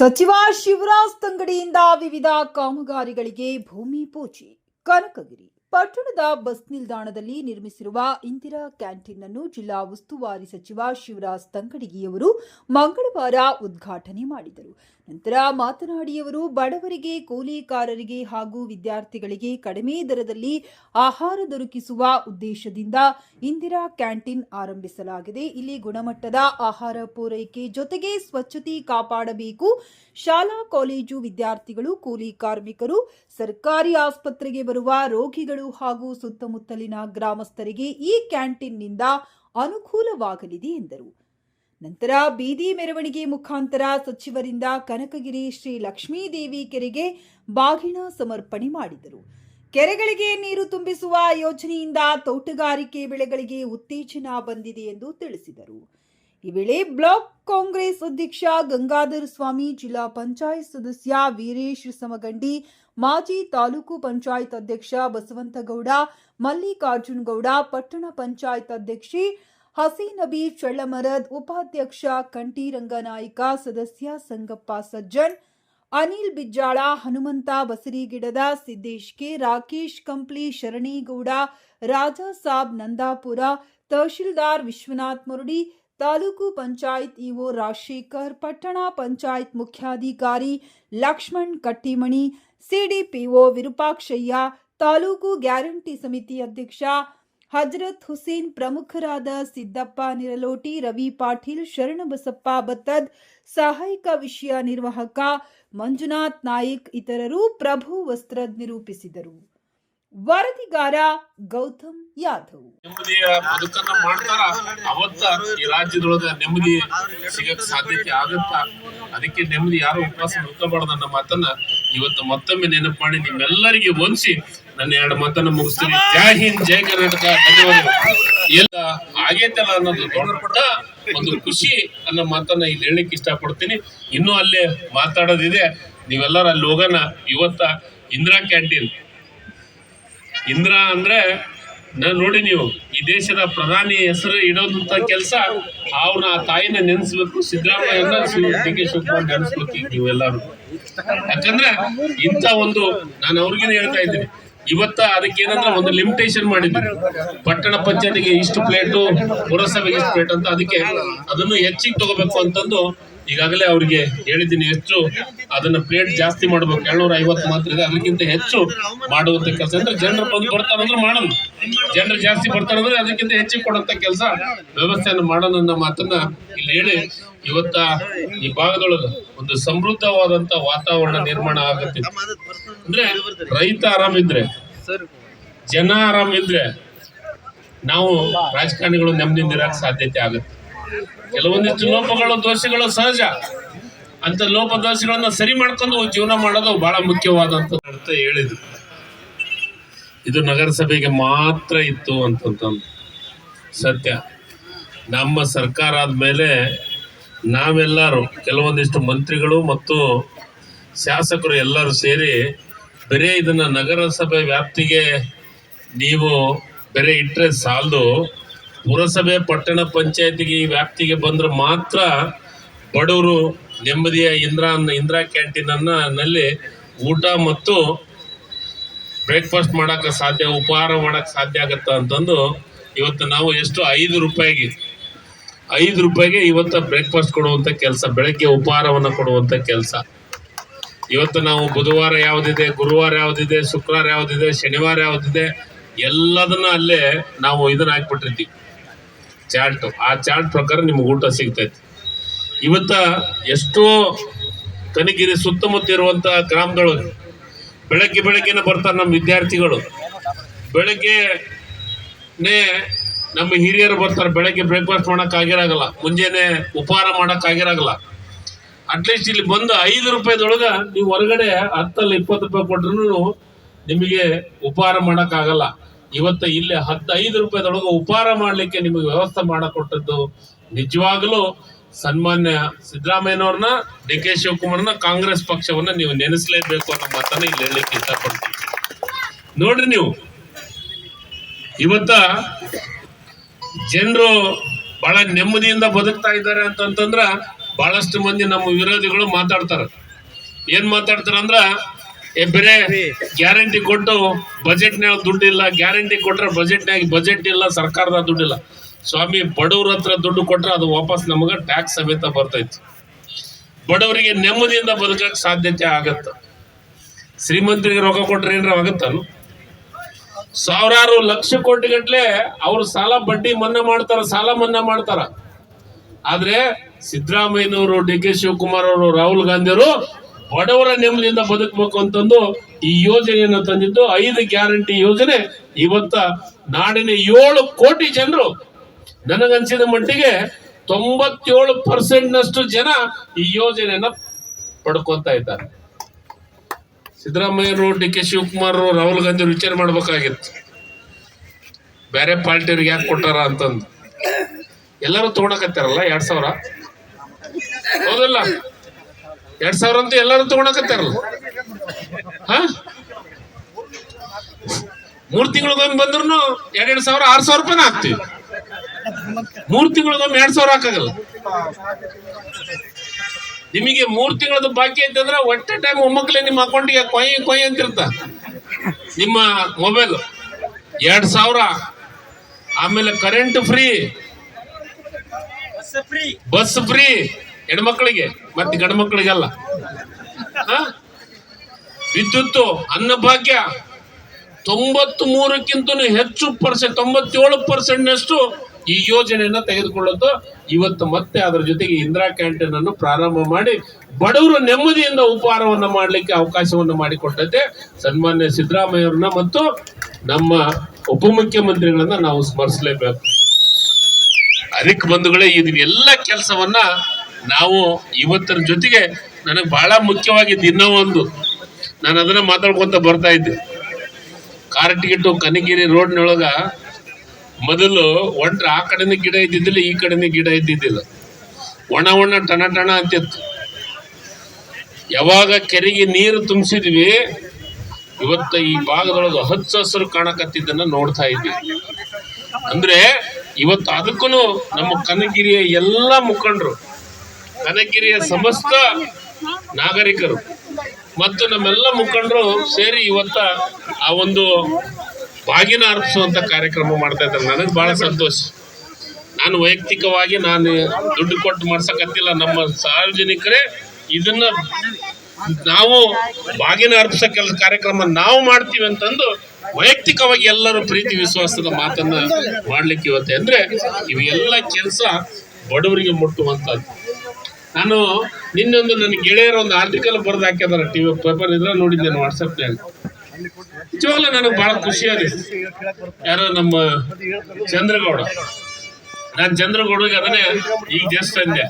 ಸಚಿವ ಶಿವರಾಜ್ ತಂಗಡಿಯಿಂದ ವಿವಿಧ ಕಾಮಗಾರಿಗಳಿಗೆ ಭೂಮಿ ಪೂಜೆ. ಕನಕಗಿರಿ ಪಟ್ಟಣದ ಬಸ್ ನಿಲ್ದಾಣದಲ್ಲಿ ನಿರ್ಮಿಸಿರುವ ಇಂದಿರಾ ಕ್ಯಾಂಟೀನ್ ಅನ್ನು ಜಿಲ್ಲಾ ಉಸ್ತುವಾರಿ ಸಚಿವ ಶಿವರಾಜ್ ತಂಗಡಿಗಿಯವರು ಮಂಗಳವಾರ ಉದ್ಘಾಟನೆ ಮಾಡಿದರು. ನಂತರ ಮಾತನಾಡಿ ಅವರು ಬಡವರಿಗೆ, ಕೂಲಿಕಾರರಿಗೆ ಹಾಗೂ ವಿದ್ಯಾರ್ಥಿಗಳಿಗೆ ಕಡಿಮೆ ದರದಲ್ಲಿ ಆಹಾರ ದೊರಕಿಸುವ ಉದ್ದೇಶದಿಂದ ಇಂದಿರಾ ಕ್ಯಾಂಟೀನ್ ಆರಂಭಿಸಲಾಗಿದೆ. ಇಲ್ಲಿ ಗುಣಮಟ್ಟದ ಆಹಾರ ಪೂರೈಕೆ ಜೊತೆಗೆ ಸ್ವಚ್ಛತೆ ಕಾಪಾಡಬೇಕು. ಶಾಲಾ, ಕಾಲೇಜು ವಿದ್ಯಾರ್ಥಿಗಳು, ಕೂಲಿ ಕಾರ್ಮಿಕರು, ಸರ್ಕಾರಿ ಆಸ್ಪತ್ರೆಗೆ ಬರುವ ರೋಗಿಗಳು ಹಾಗೂ ಸುತ್ತಮುತ್ತಲಿನ ಗ್ರಾಮಸ್ಥರಿಗೆ ಈ ಕ್ಯಾಂಟೀನ್ನಿಂದ ಅನುಕೂಲವಾಗಲಿದೆ ಎಂದರು. ನಂತರ ಬೀದಿ ಮೆರವಣಿಗೆ ಮುಖಾಂತರ ಸಚಿವರಿಂದ ಕನಕಗಿರಿ ಶ್ರೀ ಲಕ್ಷ್ಮೀದೇವಿ ಕೆರೆಗೆ ಬಾಗಿನ ಸಮರ್ಪಣೆ ಮಾಡಿದರು. ಕೆರೆಗಳಿಗೆ ನೀರು ತುಂಬಿಸುವ ಯೋಜನೆಯಿಂದ ತೋಟಗಾರಿಕೆ ಬೆಳೆಗಳಿಗೆ ಉತ್ತೇಜನ ಬಂದಿದೆ ಎಂದು ತಿಳಿಸಿದರು. ಈ ವೇಳೆ ಬ್ಲಾಕ್ ಕಾಂಗ್ರೆಸ್ ಅಧ್ಯಕ್ಷ ಗಂಗಾಧರ ಸ್ವಾಮಿ, ಜಿಲ್ಲಾ ಪಂಚಾಯತ್ ಸದಸ್ಯ ವೀರೇಶ್ ಸಮಗಂಡಿ, ಮಾಜಿ ತಾಲೂಕು ಪಂಚಾಯತ್ ಅಧ್ಯಕ್ಷ ಬಸವಂತಗೌಡ ಮಲ್ಲಿಕಾರ್ಜುನ್ ಗೌಡ ಪಟ್ಟಣ ಪಂಚಾಯತ್ ಅಧ್ಯಕ್ಷೆ ಹಸೀನಬಿ ಚಳ್ಳಮರದ್ ಉಪಾಧ್ಯಕ್ಷ ಕಂಟಿ ರಂಗನಾಯ್ಕ ಸದಸ್ಯ ಸಂಗಪ್ಪ ಸಜ್ಜನ್, ಅನಿಲ್ ಬಿಜ್ಜಾಳ, ಹನುಮಂತ ಬಸರಿಗಿಡದ ಸಿದ್ದೇಶ್ ಕೆ ರಾಕೇಶ್ ಕಂಪ್ಲಿ ಶರಣೇಗೌಡ, ರಾಜಾ ಸಾಬ್ ನಂದಾಪುರ, ತಹಶೀಲ್ದಾರ್ ವಿಶ್ವನಾಥ್ ಮುರುಡಿ, ತಾಲೂಕು ಪಂಚಾಯತ್ ಇಒ ರಾಜಶೇಖರ್, ಪಟ್ಟಣ ಪಂಚಾಯತ್ ಮುಖ್ಯಾಧಿಕಾರಿ ಲಕ್ಷ್ಮಣ್ ಕಟ್ಟಿಮಣಿ, ಸಿಡಿಪಿಒ ವಿರೂಪಾಕ್ಷಯ್ಯ, ತಾಲೂಕು ಗ್ಯಾರಂಟಿ ಸಮಿತಿ ಅಧ್ಯಕ್ಷ ಹಜರತ್ ಹುಸೇನ್ ಪ್ರಮುಖರಾದ ಸಿದ್ದಪ್ಪ ನಿರಲೋಟಿ, ರವಿ ಪಾಟೀಲ್, ಶರಣಬಸಪ್ಪ ಬತ್ತದ್ ಸಹಾಯಕ ವಿಷಯ ನಿರ್ವಾಹಕ ಮಂಜುನಾಥ್ ನಾಯಕ್ ಇತರರು ಪ್ರಭು ವಸ್ತ್ರದ್ ನಿರೂಪಿಸಿದರು. ವರದಿಗಾರ ಗೌತಮ್ ಯಾದವ್ ನೆಮ್ಮದಿಯ ಬದುಕನ್ನ ಮಾಡ್ತಾರ? ಅವತ್ತ ಈ ರಾಜ್ಯದೊಳಗ ನೆಮ್ಮದಿ ಸಿಗಕ್ ಸಾಧ್ಯತೆ ಆಗತ್ತ? ಅದಕ್ಕೆ ನೆಮ್ಮದಿ ಯಾರು ಉಪವಾಸ ಮುಟ್ಕೋಬಾರ್ದು ಅನ್ನೋ ಮಾತನ್ನ ಇವತ್ತು ಮತ್ತೊಮ್ಮೆ ನೆನಪು ಮಾಡಿ ನಿಮ್ಮೆಲ್ಲರಿಗೆ ಹೊಂದಿಸಿ ನನ್ನ ಎರಡು ಮಾತನ್ನ ಮುಗಿಸ್ತೀನಿ. ಜೈ ಹಿಂದ್ ಜೈ ಕರ್ನಾಟಕ ಧನ್ಯವಾದಗಳು. ಎಲ್ಲ ಆಗೇತಲ್ಲ ಅನ್ನೋದು ದೊಡ್ಡ ಒಂದು ಖುಷಿ ಅನ್ನೋ ಮಾತನ್ನ ಇಲ್ಲಿ ಹೇಳಲಿಕ್ಕೆ ಇಷ್ಟಪಡ್ತೀನಿ. ಇನ್ನೂ ಅಲ್ಲೇ ಮಾತಾಡೋದಿದೆ. ನೀವೆಲ್ಲರೂ ಅಲ್ಲಿ ಹೋಗೋಣ. ಇವತ್ತ ಇಂದಿರಾ ಕ್ಯಾಂಟೀನ್. ಇಂದಿರಾ ಅಂದ್ರೆ ನಾನು ನೋಡಿ ನೀವು ಈ ದೇಶದ ಪ್ರಧಾನಿ ಹೆಸರು ಇಡೋದಂತ ಕೆಲಸ ಅವ್ರನ್ನ ಆ ತಾಯಿನ ನೆನೆಸ್ಬೇಕು. ಸಿದ್ದರಾಮಯ್ಯನ ಡಿ ಕೆ ಶಿವಕುಮಾರ್ ನೆನೆಸ್ಬೇಕು ನೀವೆಲ್ಲರೂ. ಯಾಕಂದ್ರೆ ಇಂಥ ಒಂದು ನಾನು ಅವ್ರಿಗೇನು ಹೇಳ್ತಾ ಇದ್ದೀನಿ. ಇವತ್ತ ಅದಕ್ಕೆ ಏನಂದ್ರೆ ಒಂದು ಲಿಮಿಟೇಷನ್ ಮಾಡಿದ್ವಿ ಪಟ್ಟಣ ಪಂಚಾಯತಿಗೆ ಇಷ್ಟು ಪ್ಲೇಟು ಪುರಸಭೆಗೆ ಇಷ್ಟು ಪ್ಲೇಟ್ ಅಂತ ಅದಕ್ಕೆ ಅದನ್ನು ಹೆಚ್ಚಿಗೆ ತಗೋಬೇಕು ಅಂತಂದು ಈಗಾಗಲೇ ಅವ್ರಿಗೆ ಹೇಳಿದ್ದೀನಿ ಹೆಚ್ಚು. ಅದನ್ನ ಪ್ಲೇಟ್ ಜಾಸ್ತಿ ಮಾಡ್ಬೇಕು. ಏಳ್ನೂರ ಐವತ್ತು ಮಾತ್ರ ಇದೆ. ಅದಕ್ಕಿಂತ ಹೆಚ್ಚು ಮಾಡುವಂತ ಕೆಲಸ. ಅಂದ್ರೆ ಜನರು ಬಂದು ಅಂದ್ರೆ ಮಾಡೋದು. ಜನರು ಜಾಸ್ತಿ ಬರ್ತಾರಂದ್ರೆ ಅದಕ್ಕಿಂತ ಹೆಚ್ಚಿಗೆ ಕೊಡುವಂತ ಕೆಲಸ ವ್ಯವಸ್ಥೆಯನ್ನು ಮಾಡೋಣ ಅನ್ನೋ ಮಾತನ್ನ ಇಲ್ಲಿ ಹೇಳಿ ಇವತ್ತ ಈ ಭಾಗದೊಳಗೆ ಒಂದು ಸಮೃದ್ಧವಾದಂತ ವಾತಾವರಣ ನಿರ್ಮಾಣ ಆಗತ್ತೆ ಅಂದ್ರೆ ರೈತ ಆರಾಮಿದ್ರೆ ಜನ ಆರಾಮಿದ್ರೆ ನಾವು ರಾಜಕಾರಣಿಗಳು ನೆಮ್ಮದಿಯಿಂದ ಇರಕ್ಕೆ ಸಾಧ್ಯತೆ ಆಗುತ್ತೆ. ಕೆಲವೊಂದಿಷ್ಟು ಲೋಪಗಳು ದೋಷಗಳು ಸಹಜ. ಅಂತ ಲೋಪ ದೋಷಗಳನ್ನ ಸರಿ ಮಾಡ್ಕೊಂಡು ಜೀವನ ಮಾಡೋದು ಬಹಳ ಮುಖ್ಯವಾದಂತ ಅಂತ ಹೇಳಿದ್ರು. ಇದು ನಗರಸಭೆಗೆ ಮಾತ್ರ ಇತ್ತು ಅಂತಂತ ಸತ್ಯ. ನಮ್ಮ ಸರ್ಕಾರ ಆದ್ಮೇಲೆ ನಾವೆಲ್ಲರೂ ಕೆಲವೊಂದಿಷ್ಟು ಮಂತ್ರಿಗಳು ಮತ್ತು ಶಾಸಕರು ಎಲ್ಲರೂ ಸೇರಿ ಬರೀ ಇದನ್ನ ನಗರಸಭೆ ವ್ಯಾಪ್ತಿಗೆ ನೀವು ಬೇರೆ ಇಟ್ಟರೆ ಸಾಲದು. ಪುರಸಭೆ ಪಟ್ಟಣ ಪಂಚಾಯತಿಗೆ ಈ ವ್ಯಾಪ್ತಿಗೆ ಬಂದ್ರೆ ಮಾತ್ರ ಬಡವರು ನೆಮ್ಮದಿಯ ಇಂದಿರಾ ಇಂದಿರಾ ಕ್ಯಾಂಟೀನನ್ನು ನಲ್ಲಿ ಊಟ ಮತ್ತು ಬ್ರೇಕ್ಫಾಸ್ಟ್ ಮಾಡೋಕ್ಕೆ ಸಾಧ್ಯ, ಉಪಹಾರ ಮಾಡೋಕ್ಕೆ ಸಾಧ್ಯ ಆಗತ್ತ ಅಂತಂದು ಇವತ್ತು ನಾವು ಎಷ್ಟು ಐದು ರೂಪಾಯಿಗೆ ಐದು ರೂಪಾಯಿಗೆ ಇವತ್ತು ಬ್ರೇಕ್ಫಾಸ್ಟ್ ಕೊಡುವಂಥ ಕೆಲಸ, ಬೆಳಗ್ಗೆ ಉಪಹಾರವನ್ನು ಕೊಡುವಂಥ ಕೆಲಸ. ಇವತ್ತು ನಾವು ಬುಧವಾರ ಯಾವುದಿದೆ, ಗುರುವಾರ ಯಾವುದಿದೆ, ಶುಕ್ರವಾರ ಯಾವುದಿದೆ, ಶನಿವಾರ ಯಾವುದಿದೆ, ಎಲ್ಲದನ್ನ ಅಲ್ಲೇ ನಾವು ಇದನ್ನ ಹಾಕ್ಬಿಟ್ಟಿರ್ತೀವಿ. ಚಾರ್ಟ್. ಆ ಚಾರ್ಟ್ ಪ್ರಕಾರ ನಿಮ್ಗೆ ಊಟ ಸಿಗ್ತೈತಿ. ಇವತ್ತ ಎಷ್ಟೋ ಕನಗಿರಿ ಸುತ್ತಮುತ್ತ ಇರುವಂತ ಗ್ರಾಮಗಳು, ಬೆಳಗ್ಗೆ ಬೆಳಗ್ಗೆನೆ ಬರ್ತಾರೆ ನಮ್ಮ ವಿದ್ಯಾರ್ಥಿಗಳು. ಬೆಳಗ್ಗೆನೇ ನಮ್ಮ ಹಿರಿಯರು ಬರ್ತಾರೆ, ಬೆಳಗ್ಗೆ ಬ್ರೇಕ್ಫಾಸ್ಟ್ ಮಾಡಕ್ ಆಗಿರಾಗಲ್ಲ, ಮುಂಜಾನೆ ಉಪಹಾರ ಮಾಡಕ್ ಆಗಿರಾಗಲ್ಲ. ಅಟ್ಲೀಸ್ಟ್ ಇಲ್ಲಿ ಬಂದು ಐದು ರೂಪಾಯಿದೊಳಗ ನೀವು ಹೊರಗಡೆ ಹತ್ತಲ್ಲ ಇಪ್ಪತ್ತು ರೂಪಾಯಿ ಕೊಟ್ರು ನಿಮಗೆ ಉಪಹಾರ ಮಾಡಕ್ ಆಗಲ್ಲ. ಇವತ್ತು ಇಲ್ಲಿ ಹತ್ತು ಐದು ರೂಪಾಯಿದೊಳಗೆ ಉಪಹಾರ ಮಾಡ್ಲಿಕ್ಕೆ ನಿಮಗೆ ವ್ಯವಸ್ಥೆ ಮಾಡಕೊಟ್ಟದ್ದು ನಿಜವಾಗಲೂ ಸನ್ಮಾನ್ಯ ಸಿದ್ದರಾಮಯ್ಯನವ್ರನ್ನ, ಡಿ ಕೆ ಶಿವಕುಮಾರ್ನ ಕಾಂಗ್ರೆಸ್ ಪಕ್ಷವನ್ನ ನೀವು ನೆನೆಸಲೇಬೇಕು ಅನ್ನೋ ಮಾತನ್ನ ಇಲ್ಲಿ ಹೇಳಲಿಕ್ಕೆ ಇಷ್ಟಪಡ್ತೀನಿ. ನೋಡ್ರಿ ನೀವು, ಇವತ್ತ ಜನರು ಬಹಳ ನೆಮ್ಮದಿಯಿಂದ ಬದುಕ್ತಾ ಇದ್ದಾರೆ ಅಂತಂತಂದ್ರೆ ಬಹಳಷ್ಟು ಮಂದಿ ನಮ್ಮ ವಿರೋಧಿಗಳು ಮಾತಾಡ್ತಾರೆ. ಏನ್ ಮಾತಾಡ್ತಾರ ಅಂದ್ರ, ಏ ಬೇರೆ ಗ್ಯಾರಂಟಿ ಕೊಟ್ಟು ಬಜೆಟ್ನಾಗ ದುಡ್ಡಿಲ್ಲ, ಗ್ಯಾರಂಟಿ ಕೊಟ್ರೆ ಬಜೆಟ್ನಾಗ ಬಜೆಟ್ ಇಲ್ಲ ಸರ್ಕಾರದ ದುಡ್ಡಿಲ್ಲ. ಸ್ವಾಮಿ, ಬಡವ್ರ ಹತ್ರ ದುಡ್ಡು ಕೊಟ್ರೆ ಅದು ವಾಪಸ್ ನಮಗ ಟ್ಯಾಕ್ಸ್ ಸಮೇತ ಬರ್ತೈತಿ. ಬಡವರಿಗೆ ನೆಮ್ಮದಿಯಿಂದ ಬದುಕಕ್ಕೆ ಸಾಧ್ಯತೆ ಆಗತ್ತ. ಶ್ರೀಮಂತರಿಗೆ ರೊಕ್ಕ ಕೊಟ್ರೆ ಏನಾರ ಆಗತ್ತಾನು? ಸಾವಿರಾರು ಲಕ್ಷ ಕೋಟಿ ಗಟ್ಲೆ ಅವ್ರು ಸಾಲ ಬಡ್ಡಿ ಮನ್ನಾ ಮಾಡ್ತಾರ, ಸಾಲ ಮನ್ನಾ ಮಾಡ್ತಾರ. ಆದ್ರೆ ಸಿದ್ದರಾಮಯ್ಯನವರು ಡಿ ಕೆ ಶಿವಕುಮಾರ್ ಅವರು, ರಾಹುಲ್ ಗಾಂಧಿ ಅವರು ಬಡವರ ನೆಮ್ಮದಿಯಿಂದ ಬದುಕಬೇಕು ಅಂತಂದು ಈ ಯೋಜನೆಯನ್ನು ತಂದಿದ್ದು ಐದು ಗ್ಯಾರಂಟಿ ಯೋಜನೆ. ಇವತ್ತ ನಾಡಿನ ಏಳು ಕೋಟಿ ಜನರು ನನಗನ್ಸಿದ ಮಟ್ಟಿಗೆ ತೊಂಬತ್ತೇಳು ಪರ್ಸೆಂಟ್ ನಷ್ಟು ಜನ ಈ ಯೋಜನೆಯನ್ನ ಪಡ್ಕೊತಾ ಇದ್ದಾರೆ. ಸಿದ್ದರಾಮಯ್ಯರು ಡಿ ಕೆ ಶಿವಕುಮಾರ್ ರಾಹುಲ್ ಗಾಂಧಿ ವಿಚಾರ ಮಾಡ್ಬೇಕಾಗಿತ್ತು. ಬೇರೆ ಪಾರ್ಟಿಯವ್ರಿಗೆ ಯಾಕೆ ಕೊಟ್ಟಾರ ಅಂತಂದು. ಎಲ್ಲರೂ ತಗೊಳಕತ್ತಾರಲ್ಲ ಎರಡ್ ಸಾವಿರ? ಹೌದಲ್ಲ? ಎರಡ್ ಸಾವಿರ ಅಂತ ಎಲ್ಲರೂ ತಗೊಳಕತ್ತಾರಲ್ಲ ಹ? ಮೂರ್ ತಿಂಗಳಿಗೊಮ್ಮೆ ಬಂದ್ರು ಎರಡೆರಡು ಸಾವಿರ, ಆರು ಸಾವಿರ ರೂಪಾಯಿನ ಹಾಕ್ತಿವಿ. ಮೂರ್ ತಿಂಗಳಿಗೊಮ್ಮೆ ಎರಡ್ ಸಾವಿರ ಹಾಕಾಗಲ್ಲ. ನಿಮಗೆ ಮೂರು ತಿಂಗಳದ ಬಾಕಿ ಅಂತಂದ್ರೆ ಒಟ್ಟೆ ಟೈಮ್ ಒಮ್ಮಕ್ಲೆ ನಿಮ್ಮ ಅಕೌಂಟಿಗೆ ಕೊಯ್ ಕೊಯ್ ಅಂತಿರ್ತ ನಿಮ್ಮ ಮೊಬೈಲ್ ಎರಡ್ ಸಾವಿರ ಆಮೇಲೆ ಕರೆಂಟ್ ಫ್ರೀ ಬಸ್ ಫ್ರೀ ಹೆಣ್ಮಕ್ಳಿಗೆ ಮತ್ತೆ ಗಂಡು ಮಕ್ಕಳಿಗೆಲ್ಲ ವಿದ್ಯುತ್ತು ಅನ್ನಭಾಗ್ಯ ತೊಂಬತ್ ಮೂರಕ್ಕಿಂತ ಹೆಚ್ಚು ಪರ್ಸೆಂಟ್ ತೊಂಬತ್ತೇಳು ಪರ್ಸೆಂಟ್ನಷ್ಟು ಈ ಯೋಜನೆಯನ್ನು ತೆಗೆದುಕೊಳ್ಳೋದು ಇವತ್ತು ಮತ್ತೆ ಅದರ ಜೊತೆಗೆ ಇಂದಿರಾ ಕ್ಯಾಂಟೀನ್ ಅನ್ನು ಪ್ರಾರಂಭ ಮಾಡಿ ಬಡವರು ನೆಮ್ಮದಿಯಿಂದ ಉಪಹಾರವನ್ನು ಮಾಡಲಿಕ್ಕೆ ಅವಕಾಶವನ್ನು ಮಾಡಿಕೊಟ್ಟಂತೆ ಸನ್ಮಾನ್ಯ ಸಿದ್ದರಾಮಯ್ಯವ್ರನ್ನ ಮತ್ತು ನಮ್ಮ ಉಪಮುಖ್ಯಮಂತ್ರಿಗಳನ್ನ ನಾವು ಸ್ಮರಿಸಲೇಬೇಕು. ಅದಕ್ಕೆ ಬಂಧುಗಳೇ ಎಲ್ಲ ಕೆಲಸವನ್ನ ನಾವು ಇವತ್ತರ ಜೊತೆಗೆ ನನಗೆ ಬಹಳ ಮುಖ್ಯವಾಗಿ ದಿನ ಒಂದು ನಾನು ಅದನ್ನ ಮಾತಾಡ್ಕೊಂತ ಬರ್ತಾ ಇದ್ದೆ. ಕನಿಗಿರಿ ಕನಗಿರಿ ರೋಡ್ನೊಳಗ ಮೊದಲು ಒಂಟ್ರ ಆ ಕಡೆನೇ ಗಿಡ ಇದ್ದಿದ್ದಿಲ್ಲ, ಈ ಕಡೆನೇ ಗಿಡ ಇದ್ದಿದ್ದಿಲ್ಲ. ಒಣ ಒಣ ಟಣ ಟಣ ಅಂತಿತ್ತು. ಯಾವಾಗ ಕೆರೆಗೆ ನೀರು ತುಂಬಿಸಿದ್ವಿ, ಇವತ್ತ ಈ ಭಾಗದೊಳಗೆ ಹಚ್ಚ ಹಸಿರು ಕಾಣಕತ್ತಿದ್ದನ್ನ ನೋಡ್ತಾ ಇದ್ವಿ. ಅಂದ್ರೆ ಇವತ್ತು ಅದಕ್ಕೂ ನಮ್ಮ ಕನಗಿರಿಯ ಎಲ್ಲ ಮುಖಂಡರು, ಕನಗಿರಿಯ ಸಮಸ್ತ ನಾಗರಿಕರು ಮತ್ತು ನಮ್ಮೆಲ್ಲ ಮುಖಂಡರು ಸೇರಿ ಇವತ್ತ ಆ ಒಂದು ಬಾಗಿನ ಅರ್ಪಿಸುವಂತ ಕಾರ್ಯಕ್ರಮ ಮಾಡ್ತಾ ಇದ್ದಾರೆ. ನನಗೆ ಬಹಳ ಸಂತೋಷ. ನಾನು ವೈಯಕ್ತಿಕವಾಗಿ ನಾನು ದುಡ್ಡು ಕೊಟ್ಟು ಮಾಡ್ಸಕತ್ತಿಲ್ಲ. ನಮ್ಮ ಸಾರ್ವಜನಿಕರೇ ಇದನ್ನ ನಾವು ಬಾಗಿನ ಅರ್ಪಿಸೋ ಕೆಲಸ ಕಾರ್ಯಕ್ರಮ ನಾವು ಮಾಡ್ತೀವಿ ಅಂತಂದು ವೈಯಕ್ತಿಕವಾಗಿ ಎಲ್ಲರೂ ಪ್ರೀತಿ ವಿಶ್ವಾಸದ ಮಾತನ್ನ ಮಾಡ್ಲಿಕ್ಕೆ ಇವತ್ತೆ. ಅಂದ್ರೆ ಇವೆಲ್ಲ ಕೆಲಸ ಬಡವರಿಗೆ ಮುಟ್ಟುವಂತದ್ದು. ನಾನು ನಿನ್ನೊಂದು ನನ್ನ ಗೆಳೆಯರ ಒಂದು ಆರ್ಟಿಕಲ್ ಬರೆದು ಹಾಕಿದಾರೆ ಟಿವಿ ಪೇಪರ್ ಇದ್ರೆ ನೋಡಿದ್ದೇನೆ ವಾಟ್ಸಪ್ನಾಗ ನಿಜವಾಗ್ಲೂ ನನಗೆ ಬಹಳ ಖುಷಿ ಆಗಿದೆ ಯಾರೋ ನಮ್ಮ ಚಂದ್ರಗೌಡ. ನಾನು ಚಂದ್ರಗೌಡಗೆ ಅದನ್ನೇ ಈಗ ಜಸ್ಟ್ ಅಂದೆ.